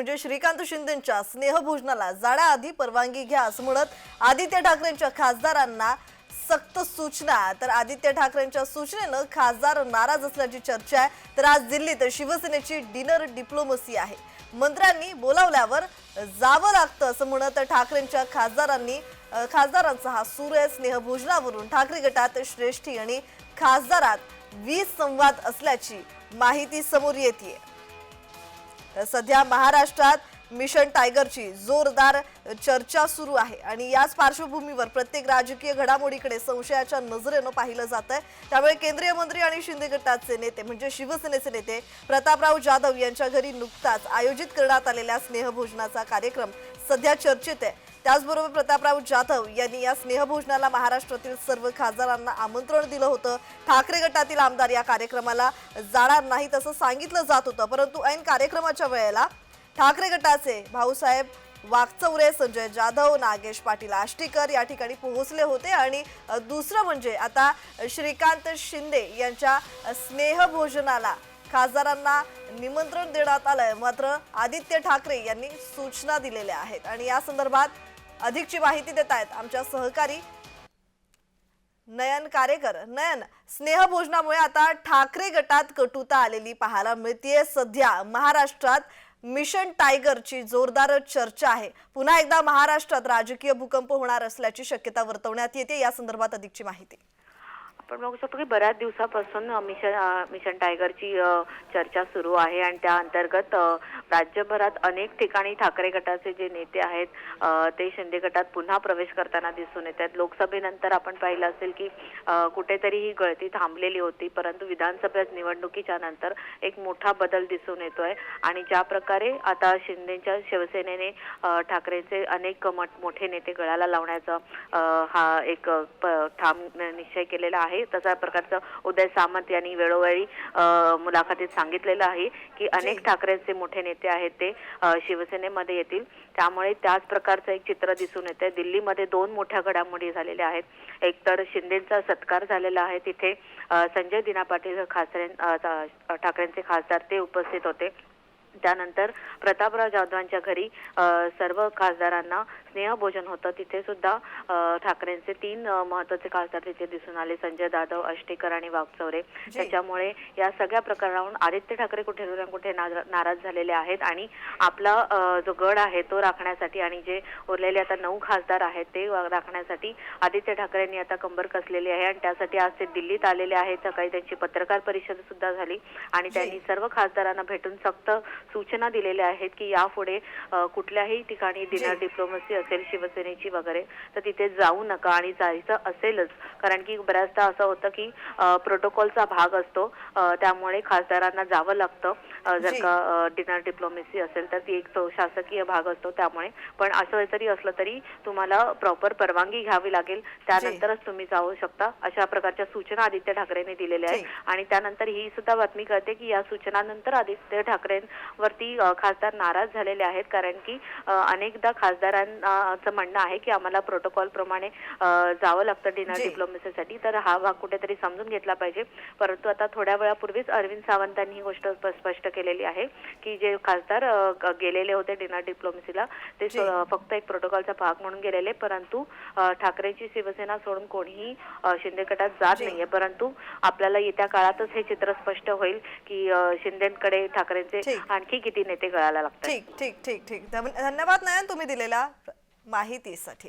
म्हणजे श्रीकांत शिंदेच्या स्नेहभोजनाला जाण्याआधी परवानगी घ्या असं म्हणत आदित्य ठाकरेंच्या खासदारांना सक्त सूचना. तर आदित्य ठाकरेंच्या सूचनेनं खासदार नाराज असल्याची चर्चा आहे. तर आज दिल्लीत शिवसेनेची डिनर डिप्लोमसी आहे. मंत्र्यांनी बोलावल्यावर जावं लागतं असं म्हणत ठाकरेंच्या खासदारांनी खासदारांचा हा सूर्य स्नेहभोजनावरून ठाकरे गटात श्रेष्ठी आणि खासदारात वीज संवाद असल्याची माहिती समोर येते आहे सध्या महाराष्ट्रात मिशन टायगरची जोरदार चर्चा सुरू आहे. आणि याच पार्श्वभूमीवर प्रत्येक राजकीय घडामोडीकडे संशयाच्या नजरेनं पाहिलं जात आहे त्यामुळे केंद्रीय मंत्री आणि शिंदे गटाचे नेते म्हणजे शिवसेनेचे नेते प्रतापराव जाधव यांच्या घरी नुकताच आयोजित करण्यात आलेल्या स्नेहभोजनाचा कार्यक्रम सध्या चर्चेत आहे. त्याचबरोबर प्रतापराव जाधव यांनी या स्नेहभोजनाला महाराष्ट्रातील सर्व खासदारांना आमंत्रण दिलं होतं. ठाकरे गटातील आमदार या कार्यक्रमाला जाणार नाहीत असं सांगितलं जात होतं. परंतु ऐन कार्यक्रमाच्या वेळेला ठाकरे गटाचे भाऊसाहेब वागचौरे संजय जाधव नागेश पाटील आष्टीकर या ठिकाणी पोहोचले होते. आणि दुसरं म्हणजे आता श्रीकांत शिंदे यांच्या स्नेहभोजनाला खासदारांना निमंत्रण देण्यात आलंय. मात्र आदित्य ठाकरे यांनी सूचना दिलेल्या आहेत. आणि या संदर्भात अधिकची माहिती देत आहेत आमच्या सहकारी नयन कारेकर. नयन स्नेहभोजनामुळे आता ठाकरे गटात कटुता आलेली पाहायला मिळतीये. सध्या महाराष्ट्रात मिशन टायगरची जोरदार चर्चा आहे. पुन्हा एकदा महाराष्ट्रात राजकीय भूकंप होणार असल्याची शक्यता वर्तवण्यात येते. या संदर्भात अधिकची माहिती. आपण बघू शकतो की बऱ्याच दिवसापासून मिशन मिशन टायगरची चर्चा सुरू आहे आणि त्या अंतर्गत राज्यभरात अनेक ठिकाणी ठाकरे गटाचे जे नेते आहेत ते शिंदे गटात पुन्हा प्रवेश करताना दिसून येत आहेत. लोकसभेनंतर आपण पाहिलं असेल की कुठेतरी ही गळती थांबलेली होती परंतु विधानसभा निवडणुकीच्या नंतर एक मोठा बदल दिसून येतोय आणि ज्या प्रकारे आता शिंदेच्या शिवसेनेने ठाकरेचे ठाकरेंचे अनेक मोठे नेते गळाला लावण्याचा हा एक प- ठाम निश्चय केलेला आहे. तसा प्रकारचं उदय सामंत यांनी वेळोवेळी मुलाखतीत सांगितलेलं आहे की अनेक ठाकरेंचे मोठे नेते आहेत ते शिवसेनेमध्ये येतील. त्यामुळे त्याच प्रकारचं एक चित्र दिसून येते दिल्लीमध्ये दोन मोठ्या घडामोडी झालेल्या आहेत. एक तर शिंदेचा सत्कार झालेला आहे. तिथे संजय दिना पाटील खासदार ठाकरेंचे खासदार ते उपस्थित होते. त्यानंतर प्रतापराव जाधवांच्या घरी अ, सर्व खासदारांना स्नेहभोजन होतं. तिथे सुद्धा ठाकरेंचे तीन महत्त्वाचे खासदार तिथे दिसून आले. संजय जाधव अष्टेकर आणि वागचौरे त्याच्यामुळे या सगळ्या प्रकरणावरून आदित्य ठाकरे कुठे ना कुठे नारा- नाराज झालेले आहेत आणि आपला जो गड आहे तो राखण्यासाठी आणि जे उरलेले आता नऊ खासदार आहेत ते राखण्यासाठी आदित्य ठाकरेंनी आता कंबर कसलेली आहे आणि त्यासाठी आज ते दिल्लीत आलेले आहेत. सकाळी त्यांची पत्रकार परिषद सुद्धा झाली आणि त्यांनी सर्व खासदारांना भेटून सक्त सूचना दिलेल्या आहेत की यापुढे कुठल्याही ठिकाणी डिनर डिप्लोमसी असेल शिवसेनेची वगैरे तर तिथे जाऊ नका आणि जायचं असेलच. कारण की बऱ्याचदा असं होतं की प्रोटोकॉलचा भाग असतो. त्यामुळे खासदारांना जावं लागतं. जर. का डिनर डिप्लोमसी असेल तर ती एक तो शासकीय भाग असतो त्यामुळे. पण असं जरी असलं तरी तुम्हाला प्रॉपर परवानगी घ्यावी लागेल. त्यानंतरच तुम्ही जाऊ शकता. अशा प्रकारच्या सूचना आदित्य ठाकरेंनी दिलेल्या आहेत. आणि त्यानंतर ही सुद्धा बातमी कळते की या सूचनानंतर आदित्य ठाकरेंवरती खासदार नाराज झालेले आहेत. कारण की अनेकदा खासदारांचं म्हणणं आहे की आम्हाला प्रोटोकॉल प्रमाणे जावं लागतं डिनर. डिप्लोमसीसाठी तर हा भाग कुठेतरी समजून घेतला पाहिजे. परंतु आता थोड्या वेळापूर्वीच अरविंद सावंतांनी ही गोष्ट स्प- स्पष्ट केलेली आहे की जे खासदार गेलेले होते डिनर डिप्लोमसीला ते फक्त एक प्रोटोकॉलचा भाग म्हणून गेलेले. परंतु ठाकरेंची शिवसेना सोडून कोणीही शिंदे गटात जात. नाहीये. परंतु आपल्याला येत्या काळातच हे चित्र स्पष्ट होईल की शिंदेकडे ठाकरेंचे ठीक. आणखी किती नेते गळायला लागतात. ठीक ठीक ठीक ठीक. धन्यवाद नयन तुम्ही दिलेल्या माहितीसाठी.